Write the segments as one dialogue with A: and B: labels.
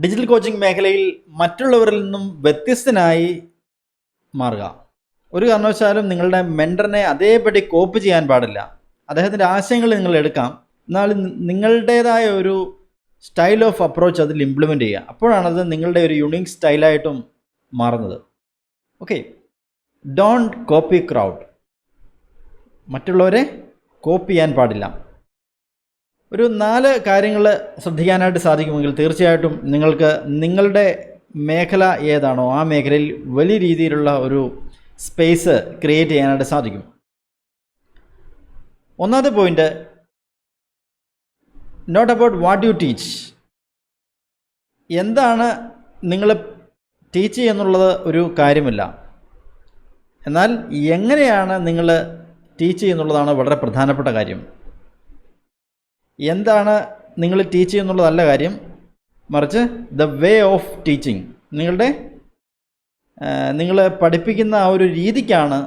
A: Digital coaching മേഖലയിൽ മറ്റുള്ളവരിൽ നിന്നും വ്യത്യസ്തനായി മാറുക. ഒരു കാരണവശാലും നിങ്ങളുടെ മെന്ററിനെ അതേപടി കോപ്പ് ചെയ്യാൻ പാടില്ല. അദ്ദേഹത്തിന്റെ ആശയങ്ങൾ നിങ്ങൾ എടുക്കാം. എന്നാൽ നിങ്ങളുടേതായ ഒരു സ്റ്റൈൽ ഓഫ് അപ്രോച്ച് അതിൽ ഇംപ്ലിമെന്റ് ചെയ്യുക. അപ്പോഴാണ് അത് നിങ്ങളുടെ ഒരു യുണീക്ക് സ്റ്റൈലായിട്ടും മാറുന്നത്. ഓക്കെ. Don't copy crowd. മറ്റുള്ളവരെ കോപ്പി ചെയ്യാൻ പാടില്ല. ഒരു നാല് കാര്യങ്ങൾ ശ്രദ്ധിക്കാനായിട്ട് സാധിക്കുമെങ്കിൽ തീർച്ചയായിട്ടും നിങ്ങൾക്ക് നിങ്ങളുടെ മേഖല ഏതാണോ ആ മേഖലയിൽ വലിയ രീതിയിലുള്ള ഒരു സ്പേസ് ക്രിയേറ്റ് ചെയ്യാനായിട്ട് സാധിക്കും. ഒന്നാമത്തെ point note about what you teach എന്താണ് നിങ്ങൾ ടീച്ച് ചെയ്യുന്നുള്ളത് ഒരു കാര്യമില്ല. എന്നാൽ എങ്ങനെയാണ് നിങ്ങൾ ടീച്ച് ചെയ്യുന്നുള്ളതാണ് വളരെ പ്രധാനപ്പെട്ട കാര്യം. എന്താണ് നിങ്ങൾ ടീച്ച് ചെയ്യുന്നുള്ളതല്ല കാര്യം? മറിച്ച് ദ വേ ഓഫ് ടീച്ചിങ് നിങ്ങളുടെ നിങ്ങൾ പഠിപ്പിക്കുന്ന ആ ഒരു രീതിക്കാണ്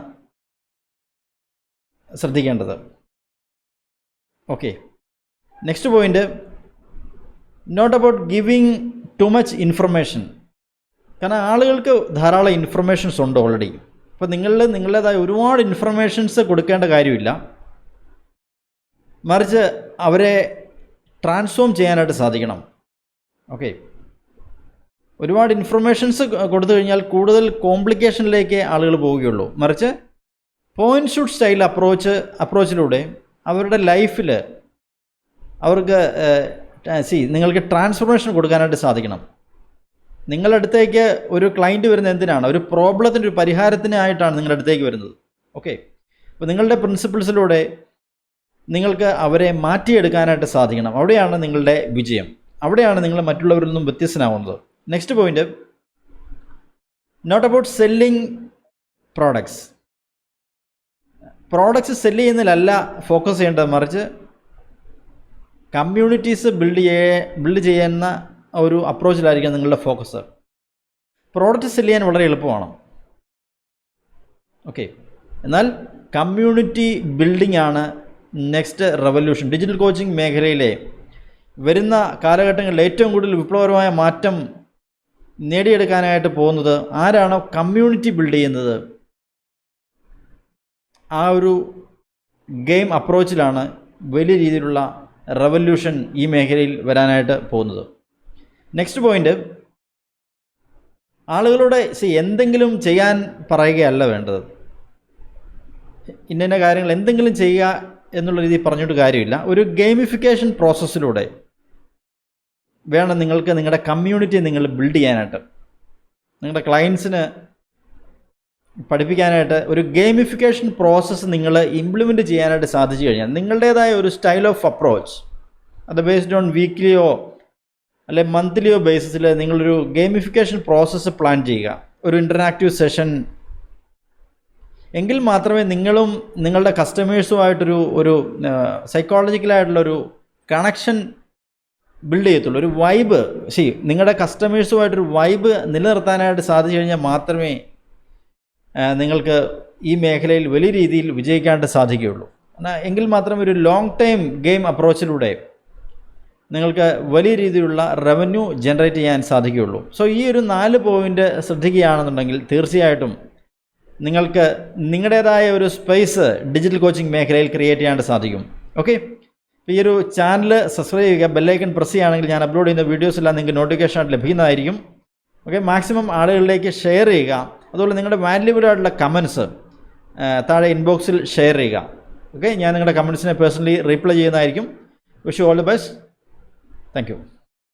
A: ശ്രദ്ധിക്കേണ്ടത്. Okay next point note about giving too much information കാരണം ആളുകൾക്ക് ധാരാളം ഇൻഫർമേഷൻസ് ഉണ്ട് ഓൾറെഡി അപ്പോൾ നിങ്ങളിൽ നിങ്ങളുടേതായ ഒരുപാട് ഇൻഫർമേഷൻസ് കൊടുക്കേണ്ട കാര്യമില്ല. മറിച്ച് അവരെ ട്രാൻസ്ഫോം ചെയ്യാനായിട്ട് സാധിക്കണം. ഓക്കെ. ഒരുപാട് ഇൻഫർമേഷൻസ് കൊടുത്തു കഴിഞ്ഞാൽ കൂടുതൽ കോംപ്ലിക്കേഷനിലേക്ക് ആളുകൾ പോവുകയുള്ളൂ. മറിച്ച് പോയിന്റ് ഷൂട്ട് സ്റ്റൈൽ അപ്രോച്ച് അപ്രോച്ചിലൂടെ അവരുടെ ലൈഫിൽ അവർക്ക് സി നിങ്ങൾക്ക് ട്രാൻസ്ഫോർമേഷൻ കൊടുക്കാനായിട്ട് സാധിക്കണം. നിങ്ങളുടെ അടുത്തേക്ക് ഒരു ക്ലയന്റ് വരുന്നത് എന്തിനാണ്? ഒരു പ്രോബ്ലത്തിന്റെ ഒരു പരിഹാരത്തിനായിട്ടാണ് നിങ്ങളുടെ അടുത്തേക്ക് വരുന്നത്. ഓക്കെ. അപ്പോൾ നിങ്ങളുടെ പ്രിൻസിപ്പിൾസിലൂടെ നിങ്ങൾക്ക് അവരെ മാറ്റിയെടുക്കാനായിട്ട് സാധിക്കണം. അവിടെയാണ് നിങ്ങളുടെ വിജയം. അവിടെയാണ് നിങ്ങൾ മറ്റുള്ളവരിൽ നിന്നും വ്യത്യസ്തനാവുന്നത്. Next point note about selling products products sell ചെയ്യുന്നതിലല്ല focus ചെയ്യേണ്ടത്. മറിച്ച് കമ്മ്യൂണിറ്റീസ് ബിൽഡ് ചെയ്യ ബിൽഡ് ചെയ്യുന്ന ഒരു അപ്രോച്ചിലായിരിക്കും നിങ്ങളുടെ ഫോക്കസ് പ്രോഡക്റ്റ് സെല്ല് ചെയ്യാൻ വളരെ എളുപ്പമാണ്. ഓക്കെ എന്നാൽ കമ്മ്യൂണിറ്റി ബിൽഡിംഗ് ആണ് നെക്സ്റ്റ് റവല്യൂഷൻ ഡിജിറ്റൽ കോച്ചിങ് മേഖലയിലെ വരുന്ന കാലഘട്ടങ്ങളിൽ ഏറ്റവും കൂടുതൽ വിപ്ലവകരമായ മാറ്റം നേടിയെടുക്കാനായിട്ട് പോകുന്നത് ആരാണോ കമ്മ്യൂണിറ്റി ബിൽഡ് ചെയ്യുന്നത്. ആ ഒരു ഗെയിം അപ്രോച്ചിലാണ് വലിയ രീതിയിലുള്ള റവല്യൂഷൻ ഈ മേഖലയിൽ വരാനായിട്ട് പോകുന്നത്. നെക്സ്റ്റ് പോയിന്റ് ആളുകളുടെ സി എന്തെങ്കിലും ചെയ്യാൻ പറയുകയല്ല വേണ്ടത്. ഇന്ന കാര്യങ്ങൾ എന്തെങ്കിലും ചെയ്യുക എന്നുള്ള രീതിയിൽ പറഞ്ഞിട്ട് കാര്യമില്ല. ഒരു ഗെയിമിഫിക്കേഷൻ പ്രോസസ്സിലൂടെ വേണം നിങ്ങൾക്ക് നിങ്ങളുടെ കമ്മ്യൂണിറ്റി നിങ്ങൾ ബിൽഡ് ചെയ്യാനായിട്ട്. നിങ്ങളുടെ ക്ലയൻസിന് പഠിപ്പിക്കാനായിട്ട് ഒരു ഗെയിമിഫിക്കേഷൻ പ്രോസസ്സ് നിങ്ങൾ ഇംപ്ലിമെന്റ് ചെയ്യാനായിട്ട് സാധിച്ചു കഴിഞ്ഞാൽ നിങ്ങളുടേതായ ഒരു സ്റ്റൈൽ ഓഫ് അപ്രോച്ച് അത് ബേസ്ഡ് ഓൺ വീക്ക്ലിയോ അല്ലെ മന്ത്ലിയോ ബേസിസിൽ നിങ്ങളൊരു ഗെയിമിഫിക്കേഷൻ പ്രോസസ്സ് പ്ലാൻ ചെയ്യുക. ഒരു ഇന്ററാക്റ്റീവ് സെഷൻ എങ്കിൽ മാത്രമേ നിങ്ങളും നിങ്ങളുടെ കസ്റ്റമേഴ്സുമായിട്ടൊരു ഒരു സൈക്കോളജിക്കലായിട്ടുള്ളൊരു കണക്ഷൻ ബിൽഡ് ചെയ്യത്തുള്ളൂ. ഒരു വൈബ് ശരി നിങ്ങളുടെ കസ്റ്റമേഴ്സുമായിട്ടൊരു വൈബ് നിലനിർത്താനായിട്ട് സാധിച്ചു കഴിഞ്ഞാൽ മാത്രമേ നിങ്ങൾക്ക് ഈ മേഖലയിൽ വലിയ രീതിയിൽ വിജയിക്കാനായിട്ട് സാധിക്കുകയുള്ളൂ. എങ്കിൽ മാത്രമേ ഒരു ലോങ് ടൈം ഗെയിം അപ്രോച്ചിലൂടെ നിങ്ങൾക്ക് വലിയ രീതിയിലുള്ള റവന്യൂ ജനറേറ്റ് ചെയ്യാൻ സാധിക്കുകയുള്ളൂ. സോ ഈ ഒരു നാല് പോയിന്റ് ശ്രദ്ധിക്കുകയാണെന്നുണ്ടെങ്കിൽ തീർച്ചയായിട്ടും നിങ്ങൾക്ക് നിങ്ങളുടേതായ ഒരു സ്പേസ് ഡിജിറ്റൽ കോച്ചിങ് മേഖലയിൽ ക്രിയേറ്റ് ചെയ്യാൻ സാധിക്കും. ഓക്കെ ഈ ഒരു ചാനൽ സബ്സ്ക്രൈബ് ചെയ്യുക ബെല്ലൈക്കൺ പ്രസ് ചെയ്യുകയാണെങ്കിൽ ഞാൻ അപ്ലോഡ് ചെയ്യുന്ന വീഡിയോസ് എല്ലാം നിങ്ങൾക്ക് നോട്ടിഫിക്കേഷൻ ആയിട്ട് ലഭിക്കുന്നതായിരിക്കും. ഓക്കെ മാക്സിമം ആളുകളിലേക്ക് ഷെയർ ചെയ്യുക. അതുപോലെ നിങ്ങളുടെ വാല്യുബിൾ ആയിട്ടുള്ള കമൻസ് താഴെ ഇൻബോക്സിൽ ഷെയർ ചെയ്യുക. ഓക്കെ ഞാൻ നിങ്ങളുടെ കമൻസിനെ പേഴ്സണലി റീപ്ലൈ ചെയ്യുന്നതായിരിക്കും. Wish you all the best thank